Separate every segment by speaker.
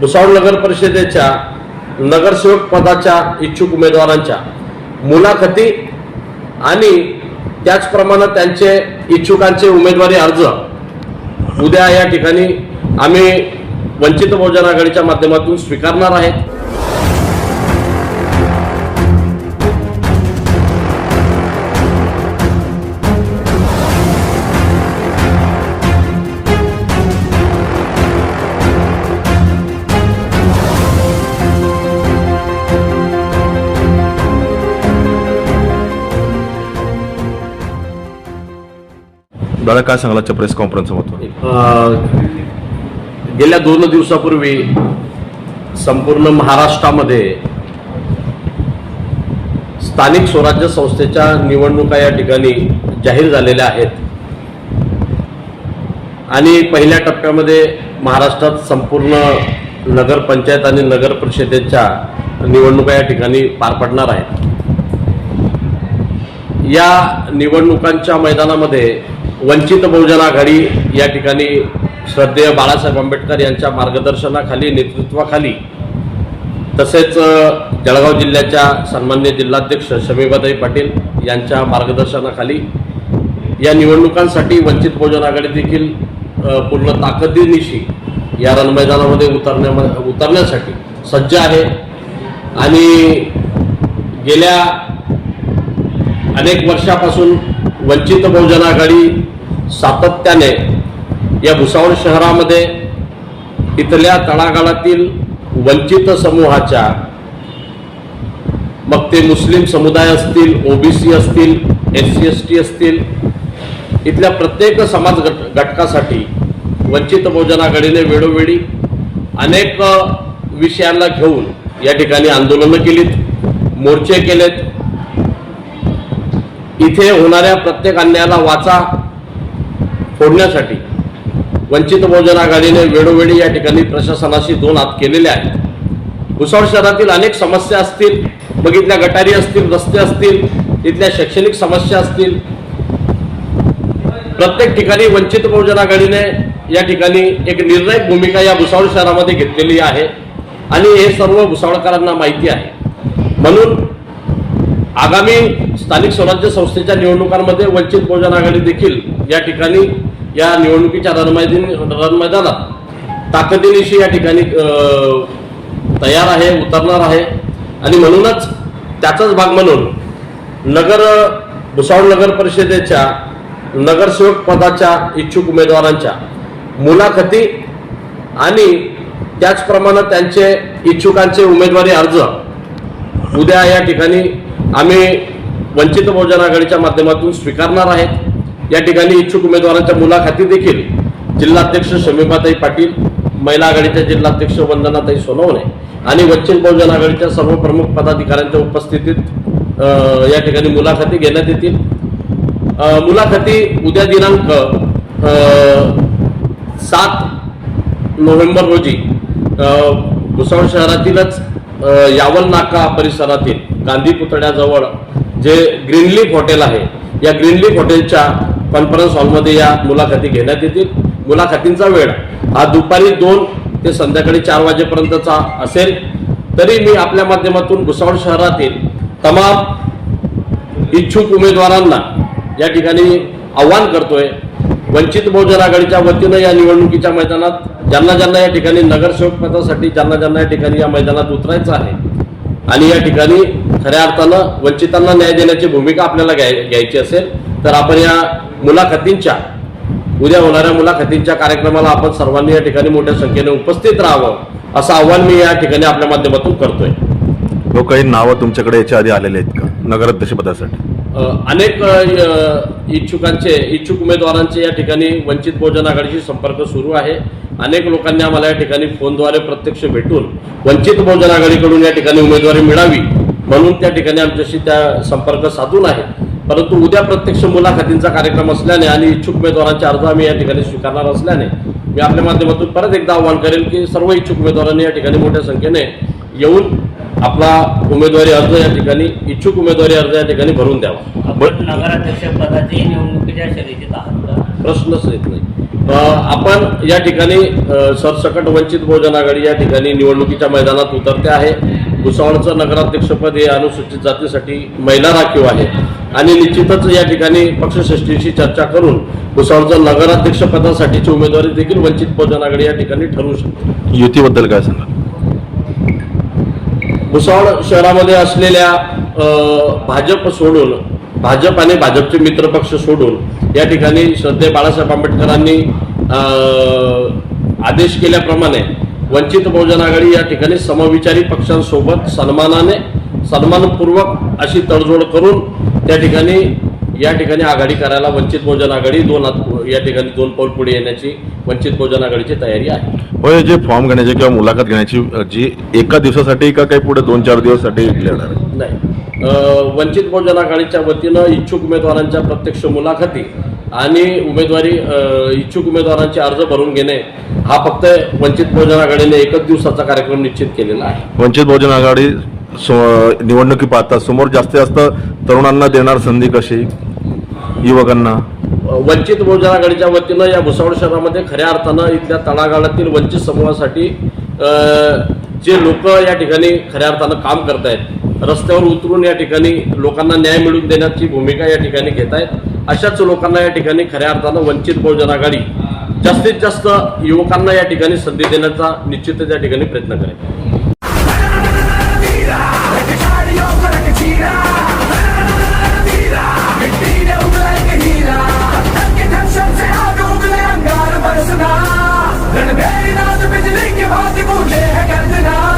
Speaker 1: भुसावळ नगर परिषदेच्या नगरसेवक पदाच्या इच्छुक उमेदवारांच्या मुलाखती आणि त्याचप्रमाणे त्यांचे इच्छुकांचे उमेदवारी अर्ज. उद्या या ठिकाणी आम्ही वंचित बहुजन आघाडीच्या माध्यमातून स्वीकारणार आहेत
Speaker 2: दादा काय सांगाल आजच्या प्रेस कॉन्फरन्स
Speaker 1: गेल्या दोन दिवसापूर्वी संपूर्ण महाराष्ट्रामध्ये स्थानिक स्वराज्य संस्थेच्या निवडणुका या ठिकाणी जाहीर झालेल्या आहेत. आणि पहिल्या टप्प्यामध्ये महाराष्ट्रात संपूर्ण नगरपंचायत आणि नगर परिषदेच्या निवडणुका या ठिकाणी पार पडणार आहेत. या निवडणुकांच्या मैदानामध्ये वंचित बहुजन आघाडी या ठिकाणी श्रद्धेय बाळासाहेब आंबेडकर यांच्या मार्गदर्शनाखाली नेतृत्वाखाली तसेच जळगाव जिल्ह्याच्या सन्मान्य जिल्हाध्यक्ष शमीबाताई पाटील यांच्या मार्गदर्शनाखाली या निवडणुकांसाठी वंचित बहुजन आघाडी देखील पूर्ण ताकदीनिशी या रणमैदानामध्ये उतरण्या उतरण्यासाठी सज्ज आहे. आणि गेल्या अनेक वर्षापासून वंचित बहुजन आघाडी सातत्याने या भुसावळ शहरामध्ये इथल्या तळागाळातील वंचित समूहाच्या मग ते मुस्लिम समुदाय असतील ओबीसी असतील एस सी एस टी असतील इथल्या प्रत्येक समाज गट घटकासाठी वंचित बहुजन आघाडीने वेळोवेळी अनेक विषयांना घेऊन या ठिकाणी आंदोलनं केलीत मोर्चे केलेत. इथे होणाऱ्या प्रत्येक अन्यायाला वाचा फोडण्यासाठी. वंचित बहुजन आघाडीने वेळोवेळी या ठिकाणी प्रशासनाशी दोन हात केलेले आहेत. भुसावळ शहरातील अनेक समस्या असतील मग इथल्या गटारी असतील रस्ते असतील इथल्या शैक्षणिक समस्या असतील. प्रत्येक ठिकाणी वंचित बहुजन आघाडीने या ठिकाणी एक निर्णायक भूमिका या भुसावळ शहरामध्ये घेतलेली आहे. आणि हे सर्व भुसावळकरांना माहिती आहे. म्हणून आगामी स्थानिक स्वराज्य संस्थेच्या निवडणुकांमध्ये वंचित बहुजन आघाडी देखील या ठिकाणी या निवडणुकीच्या रणमैदान रणमैदानात ताकदीनिशी या ठिकाणी तयार आहे उतरणार आहे. आणि म्हणूनच त्याचाच भाग म्हणून नगर भुसावळ नगर परिषदेच्या नगरसेवक पदाच्या इच्छुक उमेदवारांच्या मुलाखती आणि त्याचप्रमाणे त्यांचे इच्छुकांचे उमेदवारी अर्ज उद्या या ठिकाणी आम्ही वंचित बहुजन आघाडीच्या माध्यमातून स्वीकारणार आहेत. या ठिकाणी इच्छुक उमेदवारांच्या मुलाखती देखील जिल्हाध्यक्ष शमीबाताई पाटील महिला आघाडीच्या जिल्हाध्यक्ष वंदनाताई सोनवणे आणि वंचित बहुजन आघाडीच्या सर्व प्रमुख पदाधिकाऱ्यांच्या उपस्थितीत या ठिकाणी मुलाखती घेण्यात येतील. मुलाखती उद्या दिनांक सात नोव्हेंबर रोजी भुसावळ शहरातीलच यावल नाका परिसरातील गांधी पुतळ्याजवळ जे ग्रीनलीफ हॉटेल आहे या ग्रीनलीफ हॉटेलच्या कॉन्फरन्स हॉलमध्ये या मुलाखती घेण्यात येतील. मुलाखतींचा वेळ हा दुपारी दोन ते संध्याकाळी चार वाजेपर्यंतचा असेल. तरी मी आपल्या माध्यमातून भुसावळ शहरातील तमाम इच्छुक उमेदवारांना या ठिकाणी आव्हान करतोय. वंचित बहुजन आघाडीच्या वतीनं या निवडणुकीच्या मैदानात ज्यांना ज्यांना या ठिकाणी नगरसेवक पदासाठी ज्यांना ज्यांना या ठिकाणी या मैदानात उतरायचं आहे आणि या ठिकाणी खऱ्या अर्थानं वंचितांना न्याय देण्याची भूमिका आपल्याला घ्याय घ्यायची असेल तर आपण या मुलाखतींच्या उद्या होणाऱ्या मुलाखतींच्या कार्यक्रमाला आपण सर्वांनी या ठिकाणी मोठ्या संख्येने उपस्थित राहावं असं आव्हान मी या ठिकाणी आपल्या माध्यमातून करतोय.
Speaker 2: लो काही नावं तुमच्याकडे याच्या आधी आलेले आहेत का? नगराध्यक्ष पदासाठी
Speaker 1: अनेक इच्छुकांचे इच्छुक उमेदवारांचे या ठिकाणी वंचित बहुजन आघाडीशी संपर्क सुरू आहे. अनेक लोकांनी आम्हाला या ठिकाणी फोनद्वारे प्रत्यक्ष भेटून वंचित बहुजन आघाडीकडून या ठिकाणी उमेदवारी मिळावी म्हणून त्या ठिकाणी आमच्याशी त्या संपर्क साधून आहे. परंतु उद्या प्रत्यक्ष मुलाखतींचा कार्यक्रम असल्याने आणि इच्छुक उमेदवारांचे अर्ज आम्ही या ठिकाणी स्वीकारणार असल्याने मी आपल्या माध्यमातून परत एकदा आवाहन करेल की सर्व इच्छुक उमेदवारांनी या ठिकाणी मोठ्या संख्येने येऊन आपला उमेदवारी अर्ज या ठिकाणी इच्छुक उमेदवारी अर्ज या ठिकाणी भरून द्यावा.
Speaker 3: आपण नगराध्यक्ष पदाची निवडणुकीच्या शर्यतीत आहात का?
Speaker 1: प्रश्नच येत नाही. आपण या ठिकाणी सरसकट वंचित बहुजन आघाडी या ठिकाणी निवडणुकीच्या मैदानात उतरते आहे. भुसावळचं नगराध्यक्षपद हे अनुसूचित जातीसाठी महिला राखीव आहे. आणि निश्चितच या ठिकाणी पक्षश्रेष्ठीशी चर्चा करून भुसावळचं नगराध्यक्षपदासाठीची उमेदवारी देखील वंचित बहुजन आघाडी या ठिकाणी ठरवू शकते.
Speaker 2: युतीबद्दल काय सांगाल?
Speaker 1: भुसावळ शहरामध्ये असलेल्या भाजप सोडून भाजप आणि भाजपचे मित्रपक्ष सोडून या ठिकाणी श्रद्धे बाळासाहेब आंबेडकरांनी आदेश केल्याप्रमाणे वंचित बहुजन आघाडी या ठिकाणी समविचारी पक्षांसोबत सन्मानाने सन्मानपूर्वक अशी तडजोड करून त्या ठिकाणी या ठिकाणी आघाडी करायला वंचित बहुजन आघाडी दोन या ठिकाणी दोन पाऊल पुढे येण्याची वंचित बहुजन आघाडीची तयारी आहे.
Speaker 2: होय जे फॉर्म घेण्याची किंवा मुलाखत घेण्याची जी एका दिवसासाठी का काही पुढे दोन चार दिवसासाठी घेणार?
Speaker 1: नाही. वंचित बहुजन आघाडीच्या वतीनं इच्छुक उमेदवारांच्या प्रत्यक्ष मुलाखती आणि उमेदवारी इच्छुक उमेदवारांचे अर्ज भरून घेणे हा फक्त वंचित बहुजन आघाडीने एकच दिवसाचा कार्यक्रम निश्चित केलेला आहे.
Speaker 2: वंचित बहुजन आघाडी निवडणुकी पाहता समोर जास्तीत जास्त तरुणांना देणार संधी कशी? युवकांना?
Speaker 1: वंचित बहुजन आघाडीच्या वतीनं या भुसावळ शहरामध्ये खऱ्या अर्थानं इथल्या तळागाळातील वंचित समूहासाठी जे लोक या ठिकाणी खऱ्या अर्थानं काम करत आहेत रस्त्यावर उतरून या ठिकाणी लोकांना न्याय मिळवून देण्याची भूमिका या ठिकाणी घेत आहेत अशाच लोकांना या ठिकाणी खऱ्या अर्थानं वंचित बहुजन आघाडी जास्तीत जास्त युवकांना या ठिकाणी संधी देण्याचा निश्चितच या ठिकाणी प्रयत्न करेल.
Speaker 3: कोणी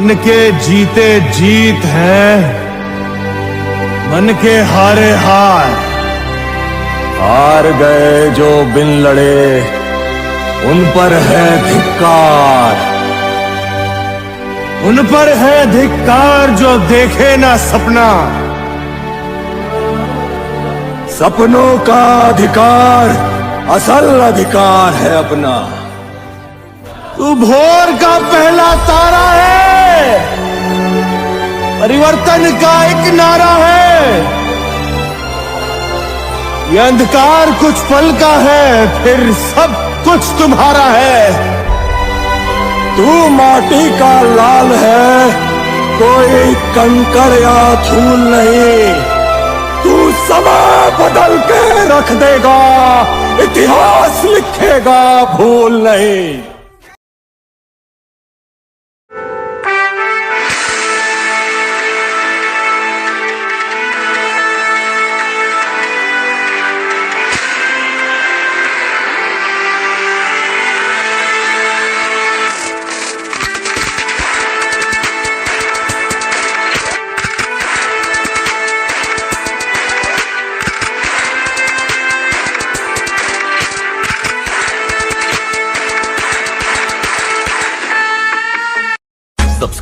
Speaker 4: मन के जीते जीत है। मन के हारे हार। हार गए जो बिन लड़े, उन पर है धिक्कार। उन पर है धिक्कार जो देखे ना सपना। सपनों का अधिकार, असल अधिकार है अपना। तू भोर का पहला तारा है। परिवर्तन का एक नारा है। ये अंधकार कुछ पल का है, फिर सब कुछ तुम्हारा है। तू माटी का लाल है, कोई कंकड़ या धूल नहीं। तू समय बदल के रख देगा, इतिहास लिखेगा, भूल नहीं।